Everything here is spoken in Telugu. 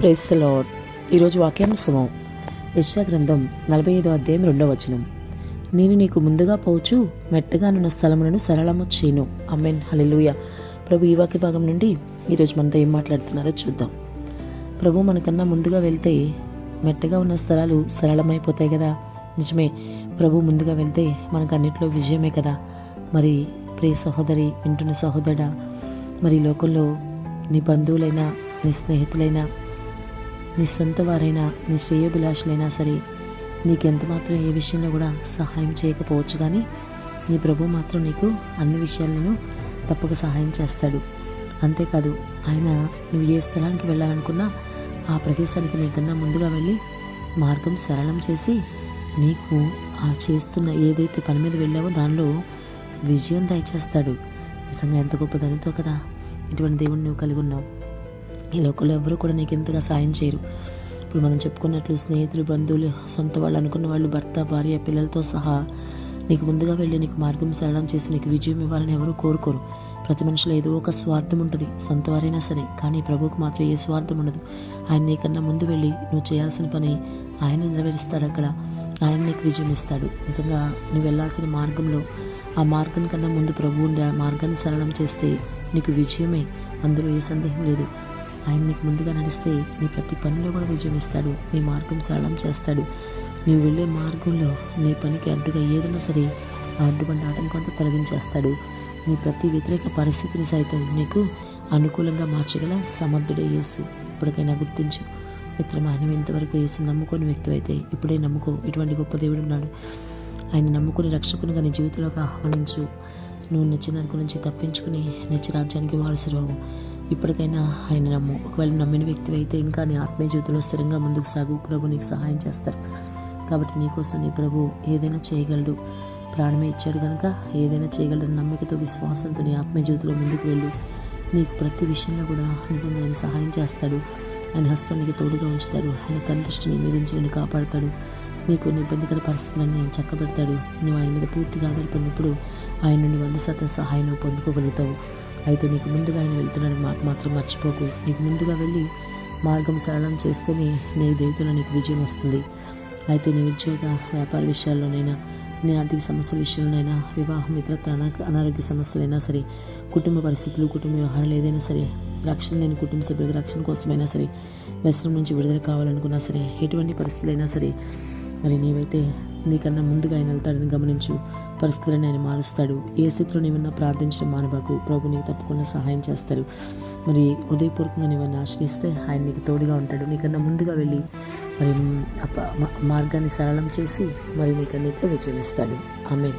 ప్రేస్ లాడ్ ఈరోజు వాక్యాంశము యశా గ్రంథం నలభై ఐదో అధ్యాయం రెండో వచనం. నేను నీకు ముందుగా పోవచ్చు మెట్టగానున్న స్థలములను సరళము చేయను. అమెన్ హలెలుయ ప్రభు ఈ వాక్య భాగం నుండి ఈరోజు మనతో ఏం మాట్లాడుతున్నారో చూద్దాం. ప్రభు మనకన్నా ముందుగా వెళ్తే మెట్టగా ఉన్న స్థలాలు సరళమైపోతాయి కదా? నిజమే ప్రభు ముందుగా వెళ్తే మనకు అన్నింటిలో విజయమే కదా? మరి ప్రియ సహోదరి వింటున్న సహోదరుడా మరి లోకంలో నీ బంధువులైనా నీ స్నేహితులైనా నీ సొంత వారైనా నీ శ్రేయభిలాషులైనా సరే నీకెంత మాత్రం ఏ విషయంలో కూడా సహాయం చేయకపోవచ్చు కానీ నీ ప్రభు మాత్రం నీకు అన్ని విషయాలను తప్పక సహాయం చేస్తాడు. అంతేకాదు ఆయన నువ్వు ఏ స్థలానికి వెళ్ళాలనుకున్నా ఆ ప్రదేశానికి నీకన్నా ముందుగా వెళ్ళి మార్గం సరళం చేసి నీకు ఆ చేస్తున్న ఏదైతే పని మీద వెళ్ళావో దానిలో విజయం దయచేస్తాడు. నిజంగా ఎంత గొప్పదనితో కదా ఇటువంటి దేవుణ్ణి నువ్వు కలిగి ఉన్నావు. ఈ లోకంలో ఎవరు కూడా నీకు ఇంతగా సాయం చేయరు. ఇప్పుడు మనం చెప్పుకున్నట్లు స్నేహితులు బంధువులు సొంత వాళ్ళు అనుకున్న వాళ్ళు భర్త భార్య పిల్లలతో సహా నీకు ముందుగా వెళ్ళి నీకు మార్గం సరళం చేసి నీకు విజయం ఇవ్వాలని ఎవరు కోరుకోరు. ప్రతి మనిషిలో ఏదో ఒక స్వార్థం ఉంటుంది. సొంత వారైనా సరే కానీ ప్రభువుకు మాత్రం ఏ స్వార్థం ఉండదు. ఆయన నీకన్నా ముందు వెళ్ళి నువ్వు చేయాల్సిన పని ఆయన నెరవేరుస్తాడు అక్కడ. ఆయన నీకు విజయం ఇస్తాడు. నిజంగా నువ్వు వెళ్ళాల్సిన మార్గంలో ఆ మార్గం కన్నా ముందు ప్రభువు ఉండే ఆ మార్గాన్ని సరళం చేస్తే నీకు విజయమే. అందులో ఏ సందేహం లేదు. ఆయన నీకు ముందుగా నడిస్తే నీ ప్రతి పనిలో కూడా విజయం ఇస్తాడు. నీ మార్గం సరళం చేస్తాడు. నీవు వెళ్ళే మార్గంలో నీ పనికి అడ్డుగా ఏదైనా సరే ఆ అడ్డుబండి ఆటంకంతో తొలగించేస్తాడు. నీ ప్రతి వ్యతిరేక పరిస్థితిని సైతం నీకు అనుకూలంగా మార్చగల సమర్థుడే యేసు. ఇప్పటికైనా గుర్తించు. మిత్రమా నువ్వు ఇంతవరకు యేసు నమ్ముకొని వ్యక్తి అయితే ఇప్పుడే నమ్ముకో. ఇటువంటి గొప్ప దేవుడు ఉన్నాడు. ఆయన నమ్ముకుని రక్షకునిగా నీ జీవితంలోకి ఆహ్వానించు. నువ్వు నిత్య నరక నుంచి తప్పించుకుని నిత్య రాజ్యానికి వారసురావు. ఇప్పటికైనా ఆయన నమ్ము ఒకవేళ నమ్మిన వ్యక్తి అయితే ఇంకా నీ ఆత్మీయ జీవితంలో స్థిరంగా ముందుకు సాగు ప్రభు నీకు సహాయం చేస్తారు. కాబట్టి నీకోసం నీ ప్రభు ఏదైనా చేయగలడు. ప్రాణమే ఇచ్చాడు కనుక ఏదైనా చేయగలడని నమ్మికతో విశ్వాసంతో నీ ఆత్మీయ జీవితంలో ముందుకు వెళ్ళు. నీకు ప్రతి విషయంలో కూడా నిజంగా ఆయన సహాయం చేస్తాడు. ఆయన హస్తానికి తోడుగా ఉంచుతాడు. ఆయన కందృష్టిని మీద నేను కాపాడతాడు. నీకు ఇబ్బందికర పరిస్థితులన్నీ చక్కబెడతాడు. నువ్వు ఆయన మీద పూర్తిగా ఆధారపడినప్పుడు ఆయన నుండి వంద శాతం సహాయం పొందుకోగలుగుతావు. అయితే నీకు ముందుగా ఆయన వెళ్తున్నాడు మాట మాత్రం మర్చిపోకు. నీకు ముందుగా వెళ్ళి మార్గం సరళం చేస్తేనే నీ దేవతలో నీకు విజయం వస్తుంది. అయితే నీ ఉద్యోగ వ్యాపార విషయాల్లోనైనా నీ ఆర్థిక సమస్యల విషయంలోనైనా వివాహం ఇతరత్ర అనారోగ్య సమస్యలైనా సరే కుటుంబ పరిస్థితులు కుటుంబ వ్యవహారాలు ఏదైనా సరే రక్షణ లేని కుటుంబ సభ్యుల రక్షణ కోసమైనా సరే వ్యసనం నుంచి విడుదల కావాలనుకున్నా సరే ఎటువంటి పరిస్థితులైనా సరే మరి నీవైతే నీకన్నా ముందుగా ఆయన వెళ్తాడని గమనించు. పరిస్థితులను ఆయన మారుస్తాడు. ఏ స్థితిలో నీవన్నా ప్రార్థించడం మానవకు ప్రభు నీకు తప్పకుండా సహాయం చేస్తాడు మరి హృదయపూర్వకంగా నీవన్నీ ఆశ్రయిస్తే ఆయన నీకు తోడుగా ఉంటాడు. నీకన్నా ముందుగా వెళ్ళి మరి మార్గాన్ని సరళం చేసి మరి నీకన్నిట్లో విజయం ఇస్తాడు ఆమె